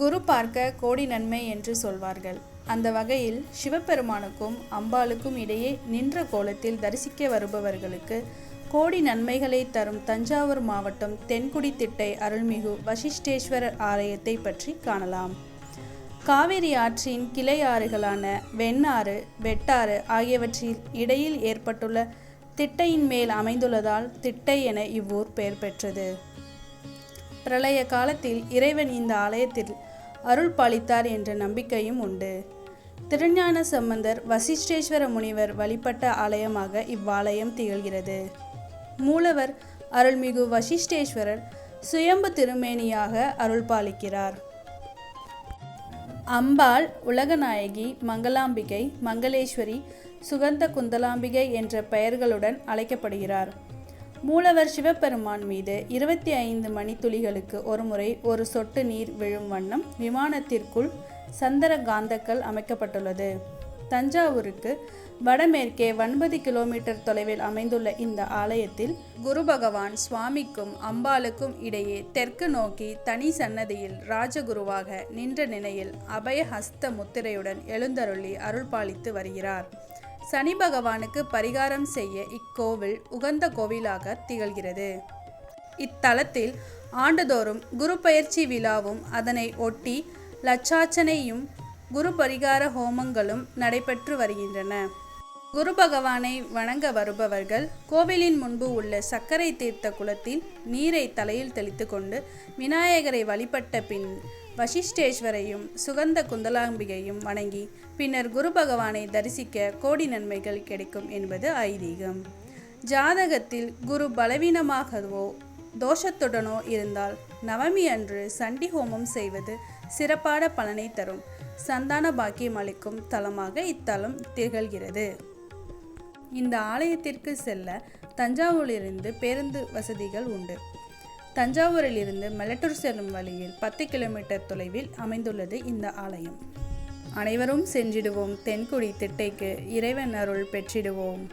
குரு பார்க்க கோடி நன்மை என்று சொல்வார்கள். அந்த வகையில் சிவபெருமானுக்கும் அம்பாளுக்கும் இடையே நின்ற கோலத்தில் தரிசிக்க வருபவர்களுக்கு கோடி நன்மைகளை தரும் தஞ்சாவூர் மாவட்டம் தென்குடி திட்டை அருள்மிகு வசிஷ்டேஸ்வரர் ஆலயத்தை பற்றி காணலாம். காவிரி ஆற்றின் கிளை ஆறுகளான வெண்ணாறு வெட்டாறு ஆகியவற்றில் இடையில் ஏற்பட்டுள்ள திட்டையின் மேல் அமைந்துள்ளதால் திட்டை என இவ்வூர் பெயர் பெற்றது. பிரளய காலத்தில் இறைவன் இந்த ஆலயத்தில் அருள் பாலித்தார் என்ற நம்பிக்கையும் உண்டு. திருஞான சம்பந்தர் வசிஷ்டேஸ்வர முனிவர் வழிபட்ட ஆலயமாக இவ்வாலயம் திகழ்கிறது. மூலவர் அருள்மிகு வசிஷ்டேஸ்வரர் சுயம்பு திருமேனியாக அருள் பாலிக்கிறார் அம்பாள் உலகநாயகி மங்களாம்பிகை மங்களேஸ்வரி சுகந்த குந்தலாம்பிகை என்ற பெயர்களுடன் அழைக்கப்படுகிறார். மூலவர் சிவபெருமான் மீது இருபத்தி ஐந்து மணித்துளிகளுக்கு ஒருமுறை ஒரு சொட்டு நீர் விழும் வண்ணம் விமானத்திற்குள் சந்தர காந்தக்கல் அமைக்கப்பட்டுள்ளது. தஞ்சாவூருக்கு வடமேற்கே ஒன்பது கிலோமீட்டர் தொலைவில் அமைந்துள்ள இந்த ஆலயத்தில் குரு பகவான் சுவாமிக்கும் அம்பாளுக்கும் இடையே தெற்கு நோக்கி தனி சன்னதியில் ராஜகுருவாக நின்ற நிலையில் அபயஹஸ்த முத்திரையுடன் எழுந்தருளி அருள்பாலித்து வருகிறார். சனி பகவானுக்கு பரிகாரம் செய்ய இக்கோவில் உகந்த கோவிலாக திகழ்கிறது. இத்தலத்தில் ஆண்டுதோறும் குரு பயிற்சி விழாவும் அதனை ஒட்டி லட்சாச்சனையும் குரு பரிகார ஹோமங்களும் நடைபெற்று வருகின்றன. குரு பகவானை வணங்க வருபவர்கள் கோவிலின் முன்பு உள்ள சர்க்கரை தீர்த்த குளத்தில் நீரை தலையில் தெளித்து கொண்டு விநாயகரை வழிபட்ட பின் வசிஷ்டேஸ்வரையும் சுகந்த குந்தலாம்பிகையும் வணங்கி பின்னர் குரு பகவானை தரிசிக்க கோடி நன்மைகள் கிடைக்கும் என்பது ஐதீகம். ஜாதகத்தில் குரு பலவீனமாகவோ தோஷத்துடனோ இருந்தால் நவமி அன்று சண்டி ஹோமம் செய்வது சிறப்பான பலனை தரும். சந்தான பாக்கியம் அளிக்கும் தலமாக இத்தலம் திகழ்கிறது. இந்த ஆலயத்திற்கு செல்ல தஞ்சாவூரிலிருந்து பேருந்து வசதிகள் உண்டு. தஞ்சாவூரிலிருந்து மெலட்டூர் செல்லும் வழியில் பத்து கிலோமீட்டர் தொலைவில் அமைந்துள்ளது இந்த ஆலயம். அனைவரும் சென்றிடுவோம் தென்குடி திட்டைக்கு இறைவன் அருள் பெற்றிடுவோம்.